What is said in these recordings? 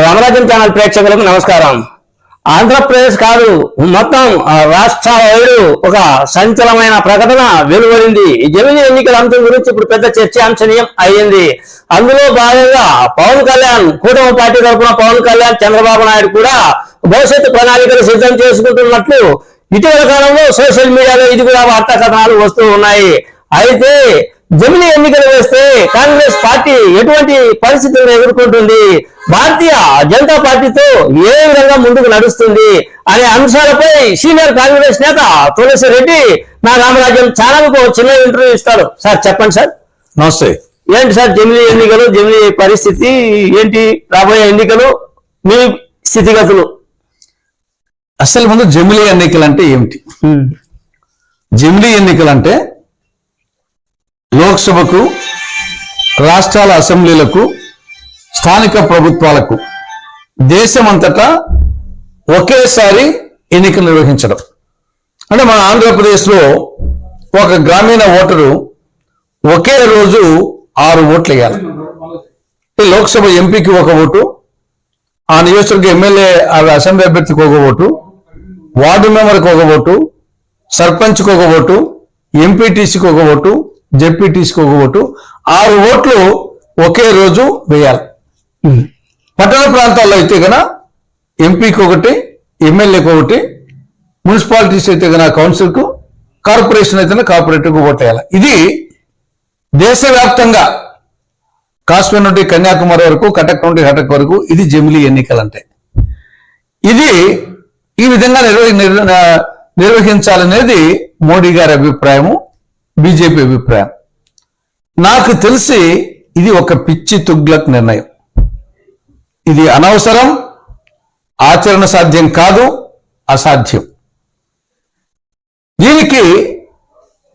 Ramarajan channel ప్రేక్షకులకు నమస్కారం. ఆంధ్రప్రదేశ్ కాదు మొత్తం రాష్ట్ర వైడు ఒక సంచలమైన ప్రకటన వెలువడింది. ఈ జమిని ఎన్నికల అంశం గురించి ఇప్పుడు పెద్ద చర్చాంశనీయం అయ్యింది. అందులో భాగంగా పవన్ కళ్యాణ్ కూటమి పార్టీ తరఫున పవన్ కళ్యాణ్ చంద్రబాబు నాయుడు కూడా భవిష్యత్తు ప్రణాళికలు సిద్ధం చేసుకుంటున్నట్లు ఇటీవల కాలంలో సోషల్ మీడియాలో ఇది కూడా వార్తా కథనాలు వస్తూ ఉన్నాయి. అయితే జమిని ఎన్నికలు వేస్తే కాంగ్రెస్ పార్టీ ఎటువంటి పరిస్థితులను ఎదుర్కొంటుంది? భారతీయ జనతా పార్టీతో ఏ విధంగా ముందుకు నడుస్తుంది అనే అంశాలపై సీనియర్ కాంగ్రెస్ నేత తులసి రెడ్డి నా రామరాజ్యం ఛానల్కు చిన్న ఇంటర్వ్యూ ఇస్తారు సార్ చెప్పండి సార్. నమస్తే. ఏంటి సార్ జమిని ఎన్నికలు జమిని పరిస్థితి ఏంటి రాబోయే ఎన్నికలు మీ స్థితిగతులు? అసలు ముందు జమిలీ ఎన్నికలు అంటే ఏమిటి జమిలీ ఎన్నికలు అంటే లోక్సభకు రాష్ట్రాల అసెంబ్లీలకు స్థానిక ప్రభుత్వాలకు దేశమంతటా ఒకేసారి ఎన్నికలు నిర్వహించడం. అంటే మన ఆంధ్రప్రదేశ్లో ఒక గ్రామీణ ఓటరు ఒకే రోజు ఆరు ఓట్లు వేయాలి. లోక్సభ ఎంపీకి ఒక ఓటు ఆ నియోజకవర్గ ఎమ్మెల్యే ఆ అసెంబ్లీ అభ్యర్థికి ఒక ఓటు వార్డు మెంబర్కి ఒక ఓటు సర్పంచ్కి ఒక ఓటు ఎంపీటీసీకి ఒక ఓటు జెడ్పీటీసీకి ఒక ఓటు. ఆరు ఓట్లు ఒకే రోజు వేయాలి. పట్టణ ప్రాంతాల్లో అయితే గన ఎంపీకి ఒకటి ఎమ్మెల్యేకి ఒకటి మున్సిపాలిటీస్ అయితే గన కౌన్సిల్కు కార్పొరేషన్ అయితే కార్పొరేటర్కి ఓటు వేయాలి. ఇది దేశవ్యాప్తంగా కాశ్మీర్ నుండి కన్యాకుమారి వరకు కటక్ నుండి హటక్ వరకు ఇది జమిలీ ఎన్నికలు అంటే ఇది ఈ విధంగా నిర్వహి నిర్వ- నిర్వహించాలనేది మోడీ గారి అభిప్రాయము. బీజేపీ అభిప్రాయం. నాకు తెలిసి ఇది ఒక పిచ్చి తుగ్లక్ నిర్ణయం. ఇది అనవసరం ఆచరణ సాధ్యం కాదు అసాధ్యం. దీనికి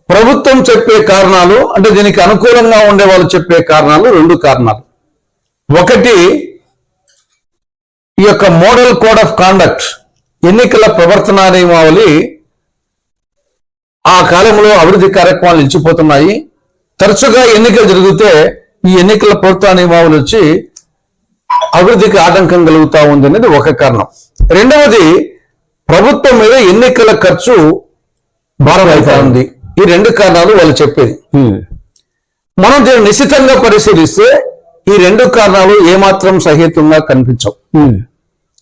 ప్రభుత్వం చెప్పే కారణాలు అంటే దీనికి అనుకూలంగా ఉండే వాళ్ళు చెప్పే కారణాలు రెండు కారణాలు. ఒకటి ఈ యొక్క మోడల్ కోడ్ ఆఫ్ కాండక్ట్ ఎన్నికల ప్రవర్తనా నియమావళి కాలంలో అభివృద్ధి కార్యక్రమాలు నిలిచిపోతున్నాయి. తరచుగా ఎన్నికలు జరిగితే ఈ ఎన్నికల ప్రవర్తనా నియమావళి వచ్చి అభివృద్ధికి ఆటంకం కలుగుతా ఉంది అనేది ఒక కారణం. రెండవది ప్రభుత్వం మీద ఎన్నికల ఖర్చు భారం అవుతా ఉంది. ఈ రెండు కారణాలు వాళ్ళు చెప్పేది. మనం దీన్ని నిశ్చితంగా పరిశీలిస్తే ఈ రెండు కారణాలు ఏమాత్రం సహేతంగా కనిపించవు.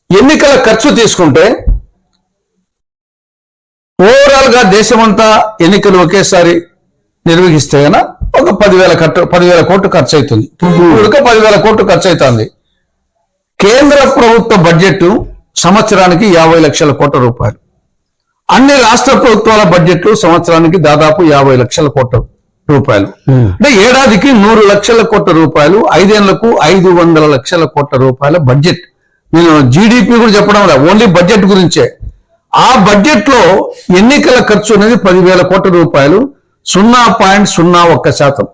ఎన్నికల ఖర్చు తీసుకుంటే ఓవరాల్గా దేశమంతా ఎన్నికలు ఒకేసారి నిర్వహిస్తే గన ఒక పదివేల ఖర్చు పదివేల కోట్లు ఖర్చు అవుతుంది ఇప్పుడు పదివేల కోట్లు ఖర్చు అవుతుంది కేంద్ర ప్రభుత్వ బడ్జెట్ సంవత్సరానికి యాభై లక్షల కోట్ల రూపాయలు. అన్ని రాష్ట్ర ప్రభుత్వాల బడ్జెట్లు సంవత్సరానికి దాదాపు యాభై లక్షల కోట్ల రూపాయలు. అంటే ఏడాదికి నూరు లక్షల కోట్ల రూపాయలు ఐదేళ్ళకు ఐదు వందల లక్షల కోట్ల రూపాయల బడ్జెట్. నేను జీడిపి కూడా చెప్పడం లేదు. ఓన్లీ బడ్జెట్ గురించే. ఆ బడ్జెట్లో ఎన్నికల ఖర్చు అనేది పదివేల కోట్ల రూపాయలు. సున్నా పాయింట్ సున్నా ఒక్క శాతం.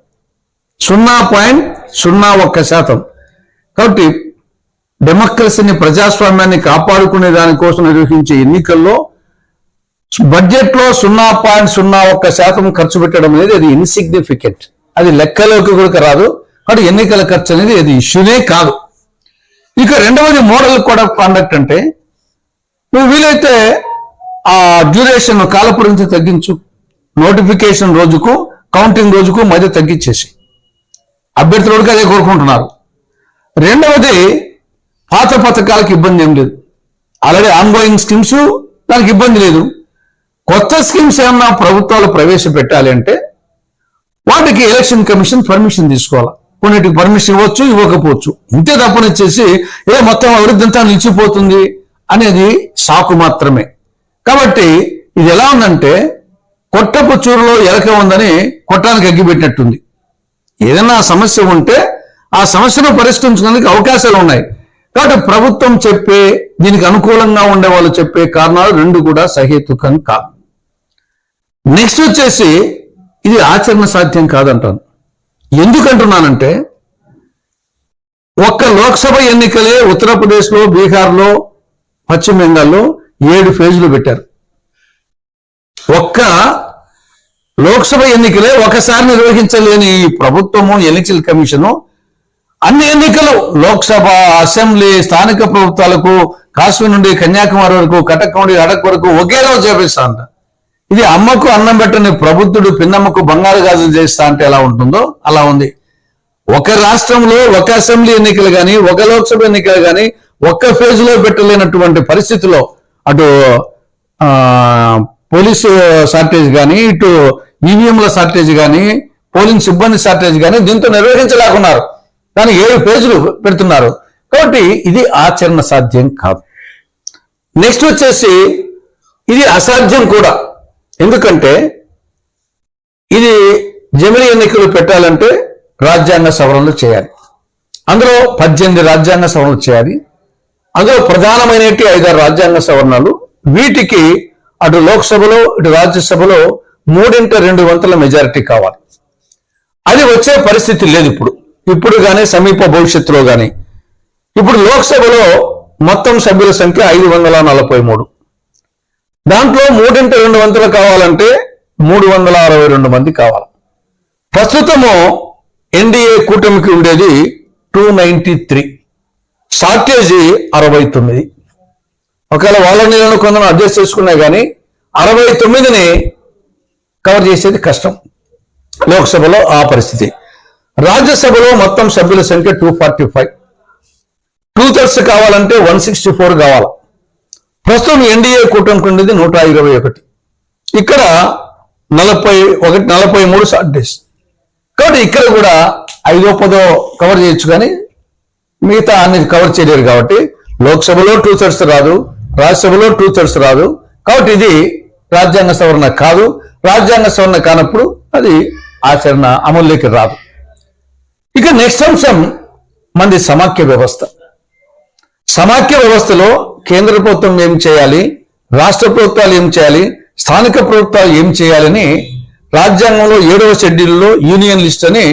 సున్నా పాయింట్ సున్నా ఒక్క శాతం. కాబట్టి డెమోక్రసీని ప్రజాస్వామ్యాన్ని కాపాడుకునే దానికోసం నిర్వహించే ఎన్నికల్లో బడ్జెట్లో సున్నా పాయింట్ సున్నా ఒక్క శాతం ఖర్చు పెట్టడం అనేది అది ఇన్సిగ్నిఫికెంట్ అది లెక్కలోకి కూడా రాదు. కాబట్టి ఎన్నికల ఖర్చు అనేది అది ఇష్యూనే కాదు. ఇక రెండవది మోడల్ కోడ్ ఆఫ్ కాండక్ట్ అంటే నువ్వు వీలైతే ఆ డ్యూరేషన్ కాలపురించి తగ్గించు. నోటిఫికేషన్ రోజుకు కౌంటింగ్ రోజుకు మధ్య తగ్గించేసి. అభ్యర్థులు కూడా అదే కోరుకుంటున్నారు. రెండవది పాత పథకాలకు ఇబ్బంది ఏం లేదు. ఆల్రెడీ ఆన్గోయింగ్ స్కీమ్స్ దానికి ఇబ్బంది లేదు. కొత్త స్కీమ్స్ ఏమన్నా ప్రభుత్వాలు ప్రవేశపెట్టాలి అంటే వాటికి ఎలక్షన్ కమిషన్ పర్మిషన్ తీసుకోవాలి? కొన్నిటికి పర్మిషన్ ఇవ్వచ్చు ఇవ్వకపోవచ్చు. ఇంతే తప్పనిచ్చేసి ఏ మొత్తం అభివృద్ధి అంతా నిలిచిపోతుంది? అనేది సాకు మాత్రమే. కాబట్టి ఇది ఎలా ఉందంటే కొట్టపు చూరులో ఎలక ఉందని కొట్టానికి అగ్గిపెట్టినట్టుంది ఏదైనా సమస్య ఉంటే ఆ సమస్యను పరిష్కరించుకునేందుకు అవకాశాలు ఉన్నాయి. కాబట్టి ప్రభుత్వం చెప్పే దీనికి అనుకూలంగా ఉండే వాళ్ళు చెప్పే కారణాలు రెండు కూడా సహేతుకం కాదు. నెక్స్ట్ వచ్చేసి ఇది ఆచరణ సాధ్యం కాదంటాను. ఎందుకంటున్నానంటే ఒక్క లోక్సభ ఎన్నికలే ఉత్తరప్రదేశ్లో బీహార్లో పశ్చిమ బెంగాల్లో ఏడు ఫేజులు పెట్టారు. ఒక్క లోక్సభ ఎన్నికలే ఒకసారి నిర్వహించలేని ఈ ప్రభుత్వము ఎన్నికల కమిషను అన్ని ఎన్నికలు లోక్సభ అసెంబ్లీ స్థానిక ప్రభుత్వాలకు కాశ్మీర్ నుండి కన్యాకుమారి వరకు కటక్ నుండి అడక్ వరకు ఒకే రోజు చేపిస్తా అంట. ఇది అమ్మకు అన్నం పెట్టని ప్రబుద్ధుడు పిన్నమ్మకు బంగారు గాజులు చేస్తా అంటే ఎలా ఉంటుందో అలా ఉంది. ఒక రాష్ట్రంలో ఒక అసెంబ్లీ ఎన్నికలు కానీ ఒక లోక్సభ ఎన్నికలు కానీ ఒక్క ఫేజ్లో పెట్టలేనటువంటి పరిస్థితిలో అటు ఆ, పోలీసు షార్టేజ్ కానీ ఇటు ఈవీఎంల షార్టేజ్ కానీ పోలింగ్ సిబ్బంది షార్టేజ్ కానీ దీంతో నిర్వహించలేకున్నారు. కానీ ఏడు పేజీలు పెడుతున్నారు. కాబట్టి ఇది ఆచరణ సాధ్యం కాదు. నెక్స్ట్ వచ్చేసి ఇది అసాధ్యం కూడా. ఎందుకంటే ఇది జమిలీ ఎన్నికలు పెట్టాలంటే రాజ్యాంగ సవరణలు చేయాలి. అందులో పద్దెనిమిది రాజ్యాంగ సవరణలు చేయాలి. అందులో ప్రధానమైనటి ఐదారు రాజ్యాంగ సవరణలు. వీటికి అటు లోక్సభలో ఇటు రాజ్యసభలో మూడింట రెండు వంతుల మెజారిటీ కావాలి. అది వచ్చే పరిస్థితి లేదు ఇప్పుడు. ఇప్పుడు కానీ సమీప భవిష్యత్తులో కానీ ఇప్పుడు లోక్సభలో మొత్తం సభ్యుల సంఖ్య ఐదు వందల నలభై మూడు. దాంట్లో మూడింట రెండు వంతులు కావాలంటే మూడు వందల అరవై రెండు మంది కావాలి. ప్రస్తుతము ఎన్డీఏ కూటమికి ఉండేది టూ నైన్టీ త్రీ. షార్టేజీ అరవై తొమ్మిది. ఒకవేళ వాళ్ళ నీళ్ళను కొందరు అడ్జస్ట్ చేసుకున్నా కానీ అరవై తొమ్మిదిని కవర్ చేసేది కష్టం. లోక్సభలో ఆ పరిస్థితి. రాజ్యసభలో మొత్తం సభ్యుల సంఖ్య two forty five two thirds కావాలంటే వన్ సిక్స్టీ ఫోర్ కావాలి? ప్రస్తుతం ఎన్డీఏ కూటమికి ఉండేది నూట ఇరవై ఒకటి. ఇక్కడ నలభై ఒకటి నలభై మూడు షార్టేజ్. కాబట్టి ఇక్కడ కూడా ఐదో పదో కవర్ చేయొచ్చు కానీ మిగతా అన్ని కవర్ చేయలేరు కాబట్టి లోక్సభలో టూ థర్డ్స్ రాదు రాజ్యసభలో టూ థర్డ్స్ రాదు. కాబట్టి ఇది రాజ్యాంగ సవరణ కాదు. రాజ్యాంగ సవరణ కానప్పుడు అది ఆచరణ అమల్లోకి రాదు. ఇక నెక్స్ట్ అంశం మంది సమాఖ్య వ్యవస్థ. సమాఖ్య వ్యవస్థలో కేంద్ర ప్రభుత్వం ఏం చేయాలి? రాష్ట్ర ప్రభుత్వాలు ఏం చేయాలి? స్థానిక ప్రభుత్వాలు ఏం చేయాలని రాజ్యాంగంలో ఏడవ షెడ్యూల్లో యూనియన్ లిస్ట్ అని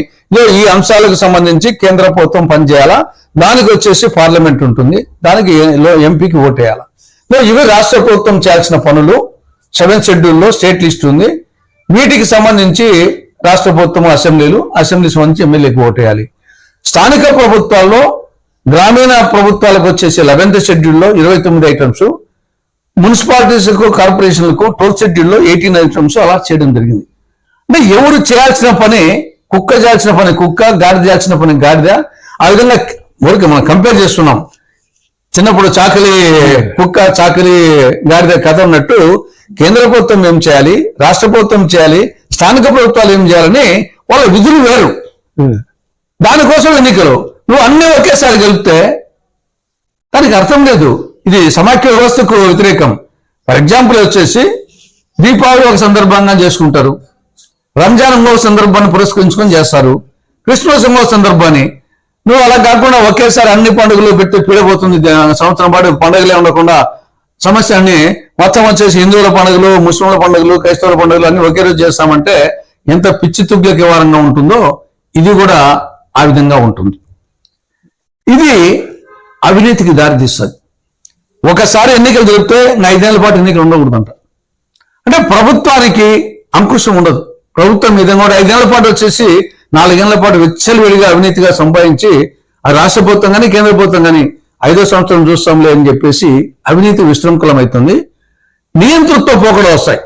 ఈ అంశాలకు సంబంధించి కేంద్ర ప్రభుత్వం పనిచేయాలా? దానికి వచ్చేసి పార్లమెంట్ ఉంటుంది. దానికి లో ఎంపీకి ఓటేయాలా? ఇవి రాష్ట్ర ప్రభుత్వం చేయాల్సిన పనులు. సెవెన్ షెడ్యూల్లో స్టేట్ లిస్ట్ ఉంది. వీటికి సంబంధించి రాష్ట్ర ప్రభుత్వం అసెంబ్లీలు అసెంబ్లీ సంబంధించి ఎమ్మెల్యేకి ఓటేయాలి. స్థానిక ప్రభుత్వాల్లో గ్రామీణ ప్రభుత్వాలకు వచ్చేసి లెవెన్త్ షెడ్యూల్లో ఇరవై తొమ్మిది ఐటమ్స్. మున్సిపాలిటీస్కు కార్పొరేషన్లకు ట్వెల్త్ షెడ్యూల్లో ఎయిటీన్ ఐటమ్స్ అలా చేయడం జరిగింది. అంటే ఎవరు చేయాల్సిన పని కుక్క చేయాల్సిన పని కుక్క గాడిద చేయాల్సిన పని గాడిద. ఆ విధంగా ఊరికి మనం కంపేర్ చేస్తున్నాం. చిన్నప్పుడు చాకలి కుక్క చాకలి గాడిద కథ ఉన్నట్టు కేంద్ర ప్రభుత్వం ఏం చేయాలి? రాష్ట్ర ప్రభుత్వం చేయాలి? స్థానిక ప్రభుత్వాలు ఏం చేయాలని వాళ్ళ విధులు వేరు. దానికోసం ఎన్నికలు. నువ్వు అన్ని ఒకేసారి గెలిపితే దానికి అర్థం లేదు. ఇది సమాఖ్య వ్యవస్థకు వ్యతిరేకం. ఫర్ ఎగ్జాంపుల్ వచ్చేసి దీపావళి ఒక సందర్భంగా చేసుకుంటారు. రంజాన్ ఇంకో సందర్భాన్ని పురస్కరించుకొని చేస్తారు. క్రిస్మస్ ఇంకో సందర్భాన్ని. నువ్వు అలా కాకుండా ఒకేసారి అన్ని పండుగలు పెట్టి పీడపోతుంది సంవత్సరం పాటు పండుగలే ఉండకుండా సమస్య అన్ని మొత్తం వచ్చేసి హిందువుల పండుగలు ముస్లింల పండుగలు క్రైస్తవుల పండుగలు అన్ని ఒకే రోజు చేస్తామంటే ఎంత పిచ్చి తుగ్గులకి వారంగా ఉంటుందో ఇది కూడా ఆ విధంగా ఉంటుంది. ఇది అవినీతికి దారితీస్తుంది. ఒకసారి ఎన్నికలు జరిపితే ఇంకా ఐదేళ్ళ పాటు ఎన్నికలు ఉండకూడదంట. అంటే ప్రభుత్వానికి అంకుశం ఉండదు. ప్రభుత్వం మీద కూడా ఐదేళ్ళ పాటు వచ్చేసి నాలుగేళ్ళ పాటు విచ్చలవిడిగా అవినీతిగా సంపాదించి ఆ రాష్ట్ర ప్రభుత్వం కానీ కేంద్ర ప్రభుత్వం కానీ ఐదో సంవత్సరం చూస్తాంలే అని చెప్పేసి అవినీతి విశృంఖలం అవుతుంది నియంతృత్వ పోకడ వస్తాయి.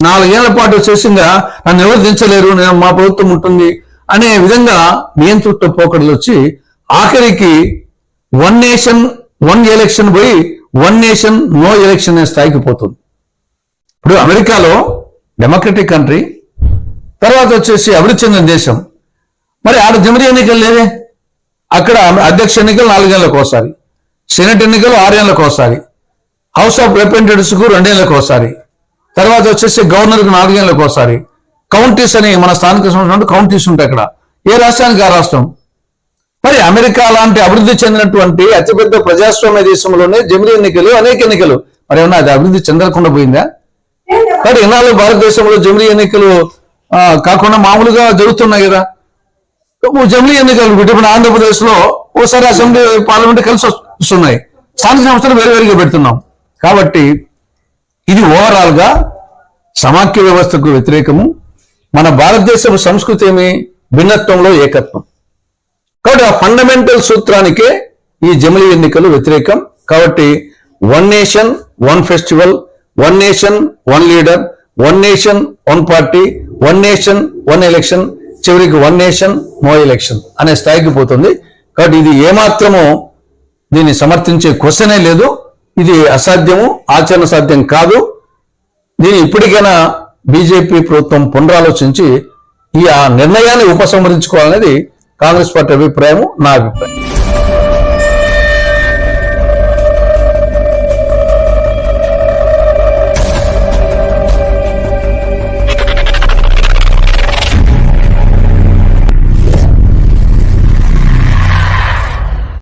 నాలుగేళ్ళ పాటు వచ్చేసి నన్ను ఎవరు దించలేరు నేను మా ప్రభుత్వం ఉంటుంది అనే విధంగా నియంతృత్వ పోకడలు వచ్చి ఆఖరికి వన్ నేషన్ వన్ ఎలక్షన్ పోయి వన్ నేషన్ నో ఎలక్షన్ అనే స్థాయికి పోతుంది. ఇప్పుడు అమెరికాలో డెమోక్రటిక్ కంట్రీ తర్వాత వచ్చేసి అభివృద్ధి చెందిన దేశం. మరి ఆడ జమిడి ఎన్నికలు లేవే? అక్కడ అధ్యక్ష ఎన్నికలు నాలుగేళ్ళకు ఒకసారి. సెనెట్ ఎన్నికలు ఆరేళ్ళకు ఒకసారి. హౌస్ ఆఫ్ రిప్రజెంటేటివ్స్కు రెండేళ్ళకు ఒకసారి. తర్వాత వచ్చేసి గవర్నర్కు నాలుగేళ్ళకు ఒకసారి. కౌంటీస్ అని మన స్థానిక సంస్థలు కౌంటీస్ ఉంటాయి అక్కడ. ఏ రాష్ట్రానికి ఆ రాష్ట్రం? మరి అమెరికా లాంటి అభివృద్ధి చెందినటువంటి అతిపెద్ద ప్రజాస్వామ్య దేశంలోనే జమిలి ఎన్నికలు అనేక ఎన్నికలు. మరి ఏమన్నా అది అభివృద్ధి చెందకుండా పోయిందా? మరి ఇన్నాళ్ళు భారతదేశంలో జమిలి ఎన్నికలు కాకుండా మామూలుగా జరుగుతున్నాయి కదా. ఓ జమిలి ఎన్నికలు ఇప్పుడు ఆంధ్రప్రదేశ్లో ఓసారి అసెంబ్లీ పార్లమెంట్ కలిసి వస్తున్నాయి. స్థానిక సంస్థలు వేరు వేరుగా పెడుతున్నాం. కాబట్టి ఇది ఓవరాల్గా సమాఖ్య వ్యవస్థకు వ్యతిరేకము. మన భారతదేశపు సంస్కృతి ఏమి? భిన్నత్వంలో ఏకత్వం. కాబట్టి ఆ ఫండమెంటల్ సూత్రానికే ఈ జమిలీ ఎన్నికలు వ్యతిరేకం. కాబట్టి one nation one festival one nation one leader one nation one party one nation one election చివరికి వన్ నేషన్ నో ఎలక్షన్ అనే స్థాయికి పోతుంది. కాబట్టి ఇది ఏమాత్రము దీన్ని సమర్థించే క్వశ్చనే లేదు. ఇది అసాధ్యము ఆచరణ సాధ్యం కాదు. దీన్ని ఇప్పటికైనా బీజేపీ ప్రభుత్వం పునరాలోచించి ఈ ఆ నిర్ణయాన్ని ఉపసంహరించుకోవాలనేది కాంగ్రెస్ పార్టీ అభిప్రాయము నా అభిప్రాయం.